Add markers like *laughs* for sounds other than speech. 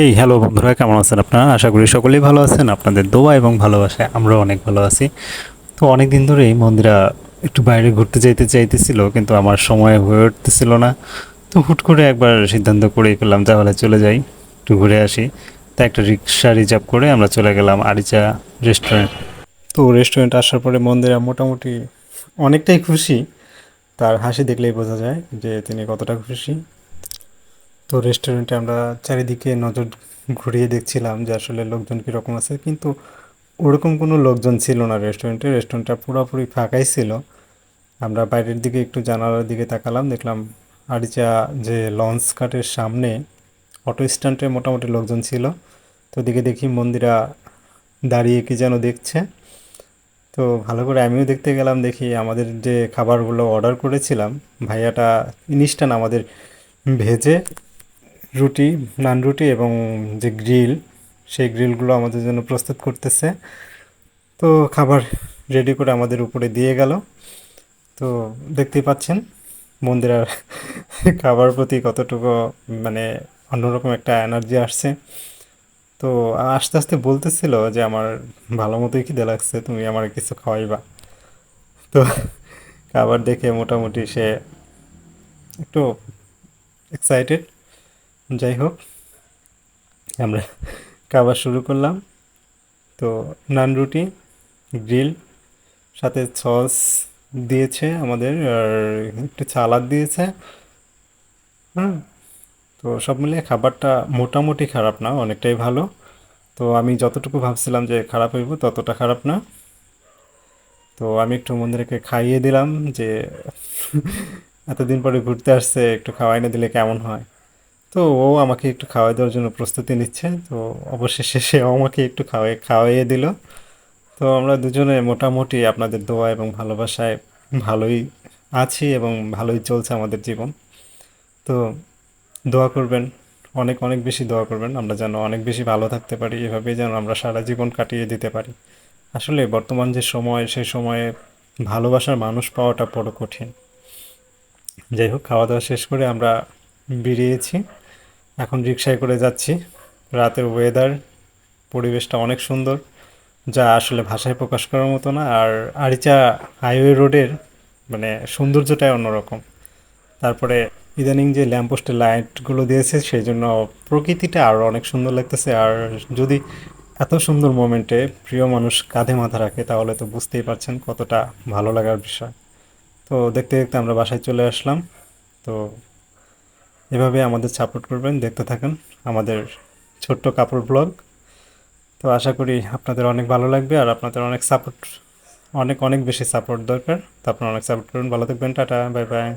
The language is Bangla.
এই হ্যালো বন্ধুরা, কেমন আছেন আপনারা? আশা করি সকলেই ভালো আছেন। আপনাদের দোয়া এবং ভালোবাসায় আমরাও অনেক ভালো আছি। তো অনেক দিন ধরেই মন্দিরা একটু বাইরে ঘুরতে যাইতে চাইতেছিল, কিন্তু আমার সময় হয়ে উঠতেছিল না। তো হুট করে একবার সিদ্ধান্ত করেই ফেললাম তাহলে চলে যাই, একটু ঘুরে আসি। তা একটা রিক্সা রিজার্ভ করে আমরা চলে গেলাম আরিচা রেস্টুরেন্ট তো রেস্টুরেন্ট আসার পরে মন্দিরা মোটামুটি অনেকটাই খুশি। তার হাসি দেখলেই বোঝা যায় যে তিনি কতটা খুশি। তো রেস্টুরেন্টে আমরা চারিদিকে নজর ঘুরিয়ে দেখছিলাম যে আসলে লোকজন কীরকম আছে। কিন্তু ওরকম কোনো লোকজন ছিল না রেস্টুরেন্টে রেস্টুরেন্টটা পুরোপুরি ফাঁকাই ছিল। আমরা বাইরের দিকে একটু জানালার দিকে তাকালাম, দেখলাম আরিচা যে লঞ্চ ঘাটের সামনে অটো স্ট্যান্ডে মোটামুটি লোকজন ছিল। তো দিকে দেখি মন্দিরা দাঁড়িয়ে কি যেন দেখছে। তো ভালো করে আমিও দেখতে গেলাম, দেখি আমাদের যে খাবারগুলো অর্ডার করেছিলাম, ভাইয়াটা ইনস্ট্যান্ট আমাদের ভেজে রুটি, নান রুটি এবং যে গ্রিল, সেই গ্রিলগুলো আমাদের জন্য প্রস্তুত করতেছে। তো খাবার রেডি করে আমাদের উপরে দিয়ে গেল। তো দেখতেই পাচ্ছেন, মন্দিরার *laughs* খাবার প্রতি কতটুকু মানে অন্যরকম একটা এনার্জি আসছে। তো আস্তে আস্তে বলতেছিল যে আমার ভালো মতোই খিদে লাগছে, তুমি আমার কিছু খাওয়াইবা। তো খাবার দেখে মোটামুটি সে একটু এক্সাইটেড যাই হোক আমরা খাবার শুরু করলাম। তো নান রুটি, গ্রিল, সাথে সস দিয়েছে আমাদের, আর একটু সালাদ দিয়েছে। হুম, তো সব মিলিয়ে খাবারটা মোটামুটি খারাপ না, অনেকটাই ভালো। তো আমি যতটুকু ভাবছিলাম যে খারাপ হইব, ততটা খারাপ না। তো আমি একটু মন্দিরকে খাইয়ে দিলাম যে, এতদিন পরে ঘুরতে আসছে, একটু খাওয়াই না দিলে কেমন হয়? তো ও আমাকে একটু খাওয়াই দেওয়ার জন্য প্রস্তুতি নিচ্ছে। তো অবশেষে সেও আমাকে একটু খাওয়াই, খাওয়াইয়ে দিল। তো আমরা দুজনে মোটামুটি আপনাদের দোয়া এবং ভালোবাসায় ভালোই আছি এবং ভালোই চলছে আমাদের জীবন। তো দোয়া করবেন, অনেক অনেক বেশি দোয়া করবেন। আমরা যেন অনেক বেশি ভালো থাকতে পারি, এভাবেই যেন আমরা সারা জীবন কাটিয়ে দিতে পারি। আসলে বর্তমান যে সময়, সেই সময়ে ভালোবাসার মানুষ পাওয়াটা বড় কঠিন। যাই হোক, খাওয়া দাওয়া শেষ করে আমরা বেরিয়েছি। এখন রিক্সায় করে যাচ্ছি। রাতের ওয়েদার পরিবেশটা অনেক সুন্দর, যা আসলে ভাষায় প্রকাশ করার মতো না। আর আরিচা হাইওয়ে রোডের মানে সৌন্দর্যটাই অন্যরকম। তারপরে ইদানিং যে ল্যাম্পপোস্টের লাইটগুলো দিয়েছে সেই জন্য প্রকৃতিটা আরও অনেক সুন্দর লাগতেছে। আর যদি এত সুন্দর মোমেন্টে প্রিয় মানুষ কাঁধে মাথা রাখে, তাহলে তো বুঝতেই পারছেন কতটা ভালো লাগার বিষয়। তো দেখতে দেখতে আমরা বাসায় চলে আসলাম। তো এভাবে আমাদের সাপোর্ট করবেন, দেখতে থাকেন আমাদের ছোট্ট কাপড় ব্লগ তো আশা করি আপনাদের অনেক ভালো লাগবে আর আপনাদের অনেক সাপোর্ট অনেক অনেক বেশি সাপোর্ট দরকার। তো আপনারা অনেক সাপোর্ট করুন। ভালো থাকবেন, টাটা বাই বাই